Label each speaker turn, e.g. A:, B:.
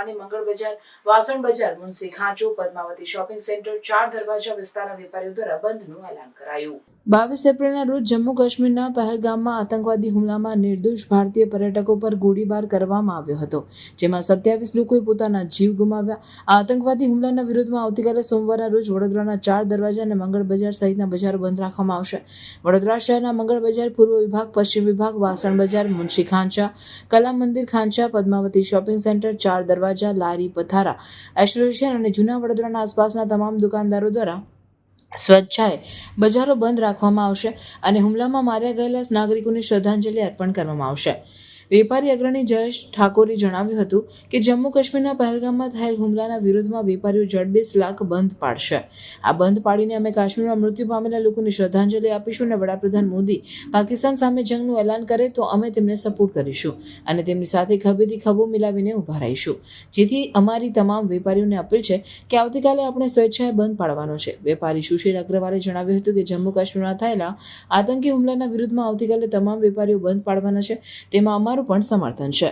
A: રાની મંગળ Bazaar, Vasan Bazaar Munshi ખાંચો, Padmavati shopping centre Char Darwaja વિસ્તારના વેપારીઓ દ્વારા બંધનું એલાન કરાયું. બાવીસ એપ્રિલના રોજ જમ્મુ કાશ્મીરના પહેલગામમાં આતંકવાદી હુમલામાં નિર્દોષ ભારતીય પર્યટકો પર ગોળીબાર કરવામાં આવ્યો હતો, જેમાં સત્યાવીસ લોકોએ પોતાના જીવ ગુમાવ્યા. આ આતંકવાદી હુમલાના વિરોધમાં આવતીકાલે સોમવારના રોજ વડોદરાના ચાર દરવાજા અને મંગળ બજાર સહિતના બજારો બંધ રાખવામાં આવશે. વડોદરા શહેરના મંગળ બજાર, પૂર્વ વિભાગ, પશ્ચિમ વિભાગ, વાસણ બજાર, મુનશી ખાંચા, કલા મંદિર ખાંચા, પદ્માવતી શોપિંગ સેન્ટર ચાર દરવાજા લારી, પથારા, એસોસિએશન અને જૂના વડોદરાના આસપાસના તમામ દુકાનદારો દ્વારા સ્વચ્છાએ બજારો બંધ રાખવામાં આવશે અને હુમલામાં માર્યા ગયેલા નાગરિકોને શ્રદ્ધાંજલિ અર્પણ કરવામાં આવશે. વેપારી અગ્રણી જયેશ ઠાકોરે જણાવ્યું હતું કે જમ્મુ કાશ્મીરના પહેલગામમાં થયેલ હુમલાના વિરોધમાં વેપારીઓ જડબેસ લાખ બંધ પાડશે. આ બંધ પાડીને અમે કાશ્મીરમાં મૃત્યુ પામેલા લોકોને શ્રદ્ધાંજલિ આપીશું અને વડાપ્રધાન મોદી પાકિસ્તાન સામે જંગનું એલાન કરે તો અમે તેમને સપોર્ટ કરીશું અને તેમની સાથે ખભેથી ખભો મિલાવીને ઊભા રહીશું. જેથી અમારી તમામ વેપારીઓને અપીલ છે કે આવતીકાલે આપણે સ્વેચ્છાએ બંધ પાડવાનો છે. વેપારી સુશીલ અગ્રવાલે જણાવ્યું હતું કે જમ્મુ કાશ્મીરમાં થયેલા આતંકી હુમલાના વિરુદ્ધમાં આવતીકાલે તમામ વેપારીઓ બંધ પાડવાના છે. તેમાં અમારું પણ સમર્થન છે.